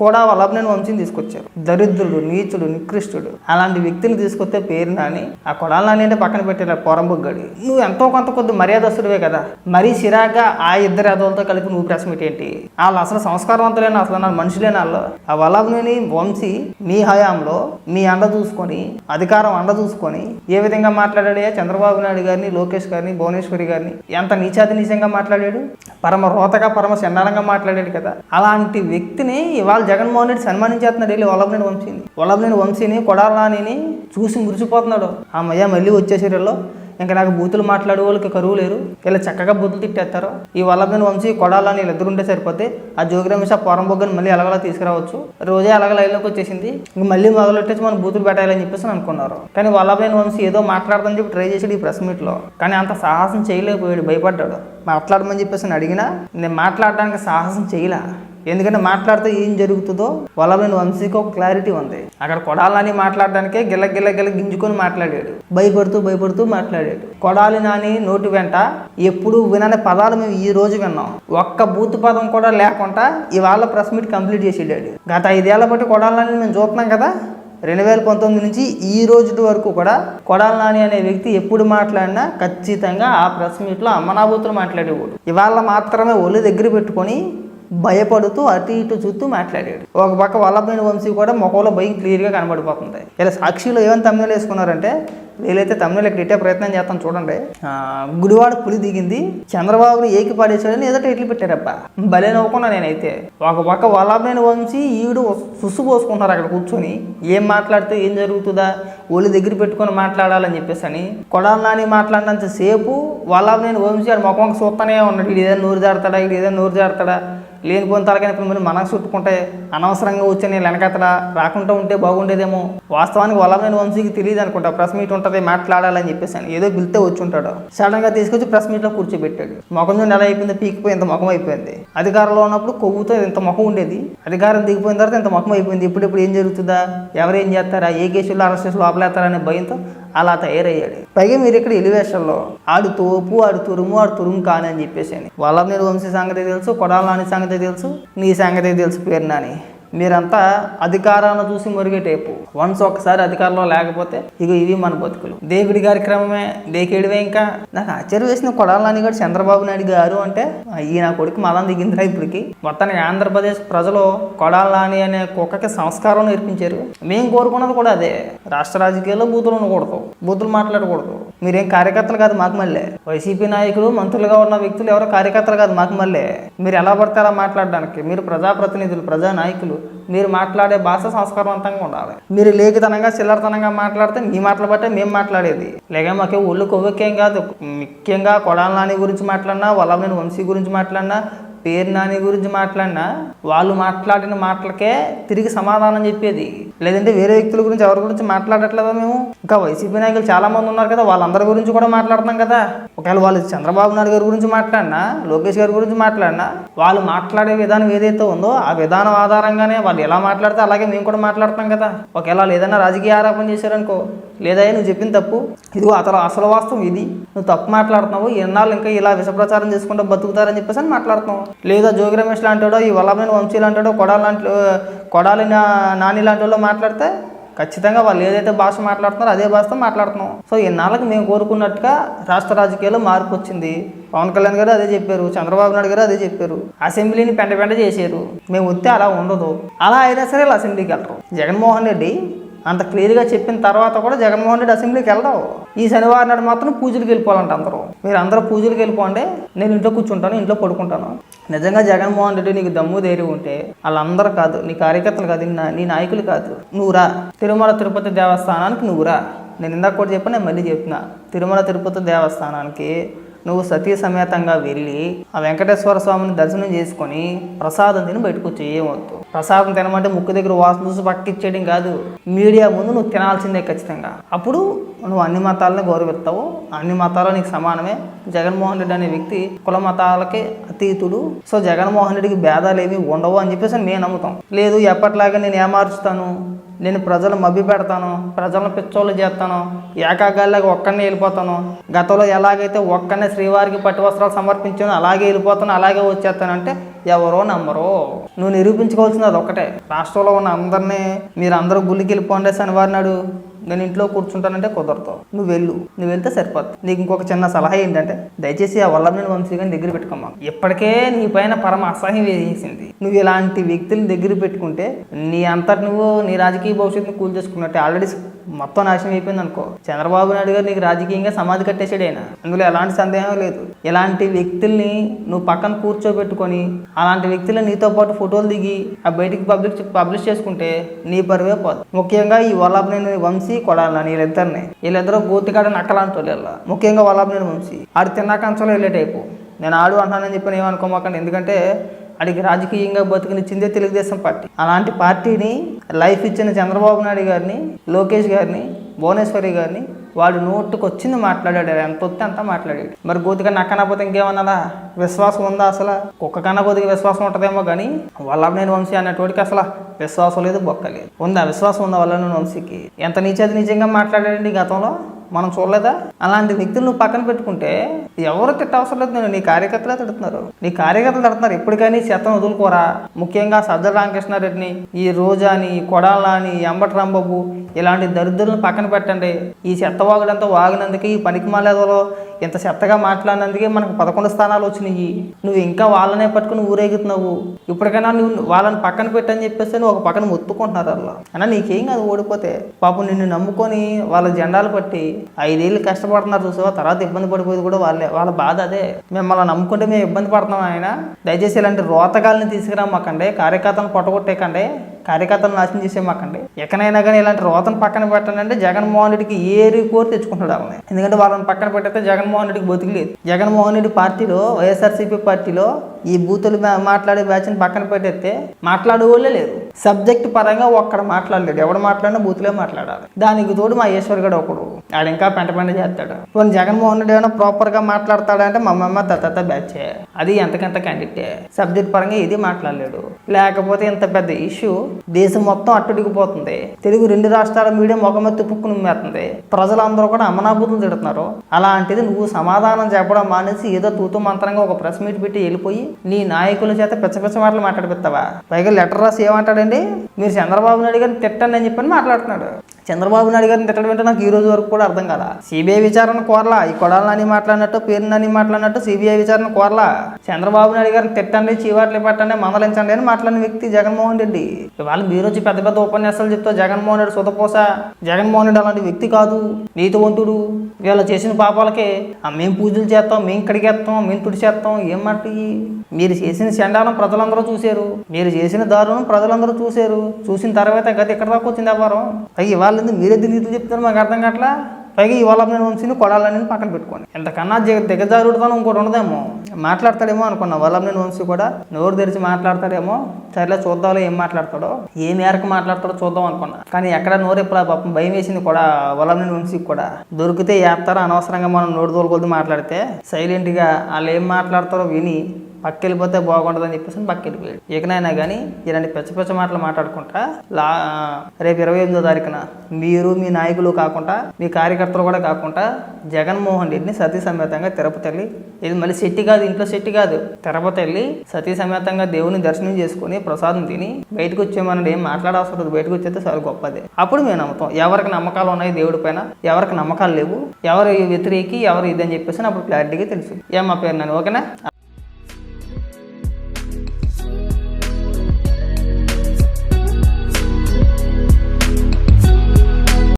కూడా వల్లభనేని వంశీని తీసుకొచ్చారు. దరిద్రుడు నీచుడు నికృష్టుడు. అలాంటి వ్యక్తిని తీసుకొస్తే పేరు నాని ఆ కొడాలి నాని అంటే పక్కన పెట్టారు పొరంబుగ్గడి. నువ్వు ఎంతో కొంత కొద్ది మర్యాదస్తుడివే కదా. మరీ చిరాగ్గా ఆ ఇద్దరు అదవులతో కలిపి నువ్వు ప్రెస్ మీట్ ఏంటి? వాళ్ళు అసలు సంస్కారవంతులైన అసలు నా మనుషులే వాళ్ళు. ఆ వల్లభనేని వంశీ మీ హయాంలో మీ అండ చూసుకొని అధికారం అండ చూసుకొని ఏ విధంగా మాట్లాడాడు? చంద్రబాబు నాయుడు గారిని లోకేష్ గారిని భువనేశ్వరి గారిని ఎంత నీచాతి నీచంగా మాట్లాడాడు? పరమ రోతగా పరమ చండాలంగా మాట్లాడాడు కదా. అలాంటి వ్యక్తిని ఇవాళ జగన్మోహన్ రెడ్డి సన్మానించేస్తున్నాడు వెళ్ళి వల్లభనేని వంశీని. వల్లభనేని వంశీని కొడాలని చూసి మురిసిపోతున్నాడు. ఆ మయ్య మళ్ళీ వచ్చేసేరిలో ఇంకా నాకు బూతులు మాట్లాడే వాళ్ళకి కరువు లేరు. ఇలా చక్కగా బూతులు తిట్టేస్తారు. ఈ వల్లభనేని వంశీ కొడాలని వీళ్ళిద్దరు ఉంటే సరిపోతే ఆ జోగి ఆ పొరం బొగ్గని మళ్ళీ ఎలాగలా తీసుకురావచ్చు. రోజే అలాగ లైన్లోకి వచ్చేసింది. ఇంక మళ్ళీ మొదలెట్టేసి మనం బూతులు పెట్టాలని చెప్పేసి అనుకున్నారు. కానీ వల్లభనేని వంశీ ఏదో మాట్లాడదని చెప్పి ట్రై చేసాడు ఈ ప్రెస్ మీట్లో. కానీ అంత సాహసం చేయలేకపోయాడు. భయపడ్డాడు. మాట్లాడమని చెప్పేసి నేను అడిగినా నేను మాట్లాడడానికి సాహసం చేయలే. ఎందుకంటే మాట్లాడితే ఏం జరుగుతుందో వల్లభనేని వంశీకి ఒక క్లారిటీ ఉంది. అక్కడ కొడాలని మాట్లాడడానికే గిల్ల గిల్ల గిల్ల గింజుకొని మాట్లాడాడు. భయపడుతూ భయపడుతూ మాట్లాడాడు. కొడాలి నాని నోటి వెంట ఎప్పుడు వినని పదాలు మేము ఈ రోజు విన్నాం. ఒక్క బూత్ పదం కూడా లేకుండా ఇవాళ ప్రెస్ మీట్ కంప్లీట్ చేసేడాడు. గత ఐదేళ్ళ బట్టి కొడాలని మేము చూస్తున్నాం కదా. రెండు వేల పంతొమ్మిది నుంచి ఈ రోజు వరకు కూడా కొడాల నాని అనే వ్యక్తి ఎప్పుడు మాట్లాడినా ఖచ్చితంగా ఆ ప్రెస్ మీట్లో అమ్మనాబూతులు మాట్లాడేవాడు. ఇవాళ మాత్రమే ఒళ్ళు దగ్గర పెట్టుకొని భయపడుతూ అటు ఇటు చూస్తూ మాట్లాడాడు. ఒక పక్క వల్లభైన వంశీ కూడా ముఖంలో భయం క్లియర్గా కనబడిపోతుంది. ఇలా సాక్షిలో ఏమైనా తమిళ వేసుకున్నారంటే వీలైతే తమిళ ఇట్టే ప్రయత్నం చేస్తాం చూడండి. గుడివాడ పులి దిగింది. చంద్రబాబుని ఏకిపాడేశాడని ఏదో ఇట్లు పెట్టారబ్బా. భలే నవ్వుకున్నా నేనైతే. ఒక పక్క వల్లభైన వంశీ ఈడు సుసు పోసుకుంటున్నారు అక్కడ కూర్చొని. ఏం మాట్లాడితే ఏం జరుగుతుందా? ఒళ్ళు దగ్గర పెట్టుకొని మాట్లాడాలని చెప్పేసి అని కొడాలి నాని మాట్లాడినంత సేపు వల్లభనేని వంశీ ఆడు ముఖం చూస్తూనే ఉన్నాడు. ఇది ఏదైనా నూరు జారుతాడా? ఇది ఏదైనా నూరు జారుతాడా? లేనిపోయిన తలకైన ఇప్పుడు మనకు చుట్టుకుంటే అనవసరంగా వచ్చి నేను వెనకతడా రాకుండా ఉంటే బాగుండేదేమో. వాస్తవానికి వల్లభనేని వంశీకి తెలియదు అనుకుంటా. ప్రెస్ మీట్ ఉంటుంది మాట్లాడాలని చెప్పేసి అని ఏదో పిలితే వచ్చి ఉంటాడు సడన్గా తీసుకొచ్చి ప్రెస్ మీట్లో కూర్చోబెట్టాడు. ముఖం నుండి ఎలా అయిపోయింది పీకిపోయి ఇంత ముఖం అయిపోయింది. అధికారంలో ఉన్నప్పుడు కొవ్వుతో ఇంత ముఖం ఉండేది? అధికారం దిగిపోయిన తర్వాత ఇంత ముఖం అయిపోయింది? ఇప్పుడు ఇప్పుడు ఏం జరుగుతుందా? ఎవరేం చేస్తారా? ఏ కేసులో అరెస్ట్ చేసి లోపలేస్తారనే భయంతో అలా తయారయ్యాడు. పైగా మీరు ఇక్కడ ఎలివేషన్లో ఆడు తోపు ఆడు తురుము ఆడు తురుము కాని అని చెప్పేసి అని వల్లభనేని వంశీ సంగతి తెలుసు కొడాల నాని సంగతి తెలుసు నీ సంగతి తెలుసు పేరు నాని. మీరంతా అధికారాన్ని చూసి మురిగే టైపు. వన్స్ ఒకసారి అధికారంలో లేకపోతే ఇగో ఇవి మన బతుకులు. దేవుడి కార్యక్రమమే దేకేడివే ఇంకా? నాకు ఆశ్చర్య వేసిన కొడాలని గారు చంద్రబాబు నాయుడు గారు అంటే ఈ నా కొడుకు మలం దిగిందిరా ఇప్పటికి. మొత్తానికి ఆంధ్రప్రదేశ్ ప్రజలు కొడాలని అనే కుక్కకి సంస్కారం నేర్పించారు. మేము కోరుకున్నది కూడా అదే. రాష్ట్ర రాజకీయాల్లో బూతులు ఉండకూడదు బూతులు మాట్లాడకూడదు. మీరేం కార్యకర్తలు కాదు మాకు మళ్ళీ. వైసీపీ నాయకులు మంత్రులుగా ఉన్న వ్యక్తులు ఎవరో కార్యకర్తలు కాదు మాకు మళ్ళీ. మీరు ఎలా పడతారా మాట్లాడడానికి. మీరు ప్రజాప్రతినిధులు ప్రజా నాయకులు మీరు మాట్లాడే భాష సంస్కారవంతంగా ఉండాలి. మీరు లేఖితనంగా చిల్లరతనంగా మాట్లాడితే మీ మాటలు బట్టే మేము మాట్లాడేది. లేక మాకే ఒళ్ళు కొవ్వెక్కేం కాదు. ముఖ్యంగా కొడాల నాని గురించి మాట్లాడినా వల్లభనేని వంశీ గురించి మాట్లాడినా పేరు నాని గురించి మాట్లాడినా వాళ్ళు మాట్లాడిన మాటలకే తిరిగి సమాధానం చెప్పేది. లేదంటే వేరే వ్యక్తుల గురించి ఎవరి గురించి మాట్లాడట్లేదా మేము? ఇంకా వైసీపీ నాయకులు చాలా మంది ఉన్నారు కదా వాళ్ళందరి గురించి కూడా మాట్లాడుతున్నాం కదా. ఒకవేళ వాళ్ళు చంద్రబాబు నాయుడు గారి గురించి మాట్లాడినా లోకేష్ గారి గురించి మాట్లాడినా వాళ్ళు మాట్లాడే విధానం ఏదైతే ఉందో ఆ విధానం ఆధారంగానే వాళ్ళు ఎలా మాట్లాడితే అలాగే మేము కూడా మాట్లాడతాం కదా. ఒకవేళ వాళ్ళు ఏదైనా రాజకీయ ఆరోపణ చేశారనుకో లేదా నువ్వు చెప్పిన తప్పు. ఇదిగో అతను అసలు వాస్తవం ఇది. నువ్వు తప్పు మాట్లాడుతున్నావు. ఎన్నాళ్ళు ఇంకా ఇలా విషప్రచారం చేసుకుంటూ బతుకుతారని చెప్పేసి అని మాట్లాడుతున్నావు. లేదా జోగి రమేష్ లాంటాడో ఈ వల్లభైన వంశీ లాంటాడో కొడాలి లాంటి కొడాలి నాని లాంటి వాళ్ళు మాట్లాడితే ఖచ్చితంగా వాళ్ళు ఏదైతే భాష మాట్లాడుతున్నారో అదే భాషతో మాట్లాడుతున్నాం. సో ఇన్నాళ్ళకి మేము కోరుకున్నట్టుగా రాష్ట్ర రాజకీయాల్లో మార్పు వచ్చింది. పవన్ కళ్యాణ్ గారు అదే చెప్పారు. చంద్రబాబు నాయుడు గారు అదే చెప్పారు. అసెంబ్లీని పెంట పెంట చేశారు. మేము వస్తే అలా ఉండదు. అలా అయినా సరే అసెంబ్లీకి వెళ్ళరు జగన్మోహన్ రెడ్డి అంత క్లియర్గా చెప్పిన తర్వాత కూడా జగన్మోహన్ రెడ్డి అసెంబ్లీకి వెళ్దావు. ఈ శనివారం నాడు మాత్రం పూజలకు వెళ్ళిపోవాలంట అందరూ. మీరు అందరూ పూజలకు వెళ్ళిపోండి నేను ఇంట్లో కూర్చుంటాను ఇంట్లో పడుకుంటాను. నిజంగా జగన్మోహన్ రెడ్డి నీకు దమ్ము ధైర్యం ఉంటే వాళ్ళందరూ కాదు నీ కార్యకర్తలు కాదు నీ నీ నాయకులు కాదు. నువ్వురా తిరుమల తిరుపతి దేవస్థానానికి నువ్వురా నేను ఇందాక కూడా చెప్పాను నేను మళ్ళీ చెప్తున్నా. తిరుమల తిరుపతి దేవస్థానానికి నువ్వు సతీ సమేతంగా వెళ్ళి ఆ వెంకటేశ్వర స్వామిని దర్శనం చేసుకొని ప్రసాదం తిని బయటకు చేయవద్దు ప్రసాదం తినమంటే ముక్కు దగ్గర వాసన చూసి పక్కిచ్చేయడం కాదు. మీడియా ముందు నువ్వు తినాల్సిందే ఖచ్చితంగా. అప్పుడు నువ్వు అన్ని మతాలని గౌరవిస్తావు అన్ని మతాలు నీకు సమానమే. జగన్మోహన్ రెడ్డి అనే వ్యక్తి కుల మతాలకి అతీతుడు. సో జగన్మోహన్ రెడ్డికి భేదాలు ఏమి ఉండవు అని చెప్పేసి మేము నమ్ముతాం. లేదు ఎప్పటిలాగా నేను ఏమార్చుతాను నేను ప్రజలు మభ్య పెడతాను ప్రజలను పిచ్చోళ్ళు చేస్తాను ఏకాగాల్లాగా ఒక్కనే వెళ్ళిపోతాను. గతంలో ఎలాగైతే ఒక్కనే శ్రీవారికి పట్టు వస్త్రాలు సమర్పించాను అలాగే వెళ్ళిపోతాను అలాగే వచ్చేస్తానంటే ఎవరో నమ్మరు. నువ్వు నిరూపించుకోవాల్సింది అది ఒక్కటే రాష్ట్రంలో ఉన్న అందరినీ మీరు అందరూ గుళ్ళకి వెళ్ళిపోండి శనివారం నాడు. నేను ఇంట్లో కూర్చుంటానంటే కుదరదు. నువ్వు వెళ్ళు. నువ్వు వెళ్తే సరిపోద్ది. నీకు ఇంకొక చిన్న సలహా ఏంటంటే దయచేసి ఆ వల్లభనేని వంశీ గారిని దగ్గర పెట్టుకోమా ఇప్పటికే నీ పైన పరమ అసహ్యం వేసేసింది. నువ్వు ఇలాంటి వ్యక్తులను దగ్గర పెట్టుకుంటే నీ అంతటి నువ్వు నీ రాజకీయ భవిష్యత్తుని కూల్ చేసుకున్నట్టే ఆల్రెడీ మొత్తం నాశనం అయిపోయింది అనుకో. చంద్రబాబు నాయుడు గారు నీకు రాజకీయంగా సమాధి కట్టేసాడు ఆయన. అందులో ఎలాంటి సందేహం లేదు. ఇలాంటి వ్యక్తుల్ని నువ్వు పక్కన కూర్చోబెట్టుకొని అలాంటి వ్యక్తులు నీతో పాటు ఫోటోలు దిగి ఆ బయటికి పబ్లిక్ పబ్లిష్ చేసుకుంటే నీ పరువే పోదు. ముఖ్యంగా ఈ వల్లభనేని వంశీ కొడాలని వీళ్ళిద్దరిని. వీళ్ళిద్దరూ గోతికాడ నక్కలాంటి వాళ్ళు ముఖ్యంగా వల్లభనేని వంశీ. ఆడు తిన్నాక కంచంలో వెళ్ళే టైపు. నేను ఆడు అంటానని చెప్పి ఏమనుకోమాకండి. ఎందుకంటే అడిగి రాజకీయంగా బతుకునిచ్చిందే తెలుగుదేశం పార్టీ. అలాంటి పార్టీని లైఫ్ ఇచ్చిన చంద్రబాబు నాయుడు గారిని లోకేష్ గారిని భువనేశ్వరి గారిని వాడు నోటుకొచ్చింది మాట్లాడాడు. ఎంత వస్తే అంతా మాట్లాడాడు. మరి గోతిగా నక్కనపోతే ఇంకేమన్నదా? విశ్వాసం ఉందా అసలు? కుక్క కన్నా కొద్దిగా విశ్వాసం ఉంటుందేమో కానీ వల్లభనేని వంశీ అనేటోడికి అసలు విశ్వాసం లేదు బొక్క లేదు. ఉందా? విశ్వాసం ఉందా వల్లభనేని వంశీకి. ఎంత నీచేది నిజంగా మాట్లాడాడండి గతంలో? మనం చూడలేదా? అలాంటి వ్యక్తులు నువ్వు పక్కన పెట్టుకుంటే ఎవరు తిట్టవసరం లేదు నేను నీ కార్యకర్తలే తిడుతున్నారు. నీ కార్యకర్తలు తిడుతున్నారు. ఎప్పటికైనా ఈ చెత్తను వదులుకోరా. ముఖ్యంగా సజ్జల రామకృష్ణారెడ్డిని ఈ రోజాని కొడాలని ఎంబటి రాంబాబు ఇలాంటి దరిద్రులను పక్కన పెట్టండి. ఈ చెత్త వాగుడంతా వాగినందుకు ఈ పనికి మాలేదలో ఇంత చెత్తగా మాట్లాడినందుకే మనకు పదకొండు స్థానాలు వచ్చినాయి. నువ్వు ఇంకా వాళ్ళనే పట్టుకుని ఊరేగుతున్నావు. ఇప్పటికైనా నువ్వు వాళ్ళని పక్కన పెట్టని చెప్పేసి నువ్వు ఒక పక్కన మొత్తుకుంటున్నారు అలా. అయినా నీకేం కాదు ఓడిపోతే. పాపం నిన్ను నమ్ముకొని వాళ్ళ జెండాలు పట్టి ఐదేళ్ళు కష్టపడుతున్నారు చూసావా? తర్వాత ఇబ్బంది పడిపోయేది కూడా వాళ్ళే. వాళ్ళ బాధ అదే. మిమ్మల్ని నమ్ముకుంటే మేము ఇబ్బంది పడుతున్నాం ఆయన దయచేసి ఇలాంటి రోతగాల్ని తీసుకురామాకండి కార్యకర్తలను పొట్టగొట్టేకండి కార్యకర్తలు నాశనం చేసేమాకండి ఎక్కడైనా కానీ ఇలాంటి రోతను పక్కన పెట్టాలంటే జగన్మోహన్ రెడ్డికి ఏరి కోరి తెచ్చుకుంటాడు వాళ్ళని. ఎందుకంటే వాళ్ళని పక్కన పెట్టితే జగన్మోహన్ రెడ్డికి బతికిలేదు జగన్మోహన్ రెడ్డి పార్టీలో వైఎస్ఆర్సీపీ పార్టీలో ఈ బూతులు మాట్లాడే బ్యాచ్ని పక్కన పెట్టేస్తే మాట్లాడే వాళ్ళే లేరు. సబ్జెక్ట్ పరంగా ఒక్కడ మాట్లాడలేడు. ఎవడు మాట్లాడినా బూతులే మాట్లాడాలి. దానికి తోడు మా ఈశ్వర్ గడు ఒకడు. ఆడు ఇంకా పెంట పెంట చేస్తాడు. పోనీ జగన్మోహన్ రెడ్డి ఏమైనా ప్రాపర్గా మాట్లాడతాడంటే మా అమ్మమ్మ దత్త బ్యాచే అది ఎంతకంత క్యాండిడేటే సబ్జెక్ట్ పరంగా ఇది మాట్లాడలేడు. లేకపోతే ఇంత పెద్ద ఇష్యూ దేశం మొత్తం అట్టుడికిపోతుంది తెలుగు రెండు రాష్ట్రాల మీడియా ముఖమే తుప్పుకుని ఉమ్మేస్తుంది. ప్రజలందరూ కూడా అమనాభూతులు తిడుతున్నారు. అలాంటిది నువ్వు సమాధానం చెప్పడం మానేసి ఏదో తూతు మంత్రంగా ఒక ప్రెస్ మీట్ పెట్టి వెళ్ళిపోయి నీ నాయకుల చేత పిచ్చ పిచ్చ మాటలు మాట్లాడిపిస్తావా? పైగా లెటర్ రాసి ఏమంటాడండి? మీరు చంద్రబాబు నాయుడు గారిని తిట్టండి అని చెప్పని మాట్లాడుతున్నాడు. చంద్రబాబు నాయుడు గారిని తిట్టడం ఏంటో నాకు ఈ రోజు వరకు కూడా అర్థం కదా సిబిఐ విచారణ కోరలా. ఈ కొడాలని మాట్లాడినట్టు పేరునని మాట్లాడినట్టు సిబిఐ విచారణ కోరలా. చంద్రబాబు నాయుడు గారిని తిట్టండి చీవాట్లు పెట్టండి మందలించండి అని మాట్లాడిన వ్యక్తి జగన్మోహన్ రెడ్డి. ఇవాళ మీరు వచ్చి పెద్ద పెద్ద ఉపన్యాసాలు చెప్తా జగన్మోహన్ రెడ్డి సుతపోస. జగన్మోహన్ రెడ్డి అలాంటి వ్యక్తి కాదు. నీతివంతుడు. వీళ్ళు చేసిన పాపాలకే మేము పూజలు చేస్తాం మేము కడిగేస్తాం మేము తుడిచేస్తాం ఏం మాట మీరు చేసిన చండాలం ప్రజలందరూ చూశారు. మీరు చేసిన దారుణం ప్రజలందరూ చూశారు. చూసిన తర్వాత గత ఎక్కడ దాకా వచ్చింది వ్యాపారం? పైగా ఇవాళ ఎందుకు మీరే నీతులు చెప్తారు మాకు అర్థం కావట్లా? పైగా ఇవాళ నేను వంశీని కొడాలని పక్కన పెట్టుకోండి. ఎంతకన్నా దిగజారుడుతాను ఇంకోటి ఉండదేమో. మాట్లాడతాడేమో అనుకున్నా వాళ్ళ నేను వంశీ కూడా నోరు తెరిచి మాట్లాడతాడేమో. సరేలే చూద్దాంలో ఏం మాట్లాడతాడో. ఏ మేరకు మాట్లాడతాడో చూద్దాం అనుకున్నా. కానీ ఎక్కడ నోరు ఎప్పుడు? పాపం భయం వేసింది కూడా వాళ్ళ నేను వంశీకి కూడా. దొరికితే వేస్తారో అనవసరంగా మనం నోరు తోలుకొద్దు మాట్లాడితే సైలెంట్గా వాళ్ళు ఏం మాట్లాడతారో విని పక్కెళ్ళిపోతే అని చెప్పేసి పక్కెళ్ళిపోయాడు. ఇకనైనా కానీ ఇలాంటి పెచ్చ పెచ్చ మాటలు మాట్లాడుకుంటా లా రేపు ఇరవై ఎనిమిదో తారీఖున మీరు మీ నాయకులు కాకుండా మీ కార్యకర్తలు కూడా కాకుండా జగన్మోహన్ రెడ్డిని సతీ సమేతంగా తిరుపతి వెళ్ళి ఇది మళ్ళీ శెట్టి కాదు ఇంట్లో శెట్టి కాదు తిరుపతి వెళ్ళి సతీ సమేతంగా దేవుని దర్శనం చేసుకుని ప్రసాదం తిని బయటకు వచ్చేమని ఏం మాట్లాడాల్సి బయటకు వచ్చేస్తే చాలా గొప్పది. అప్పుడు మేము నమ్ముతాం ఎవరికి నమ్మకాలు ఉన్నాయి దేవుడి పైన ఎవరికి నమ్మకాలు లేవు ఎవరు వ్యతిరేకి ఎవరు ఇదని చెప్పేసి అప్పుడు క్లారిటీగా తెలుసు ఏం మా పేరు నన్ను ఓకేనా?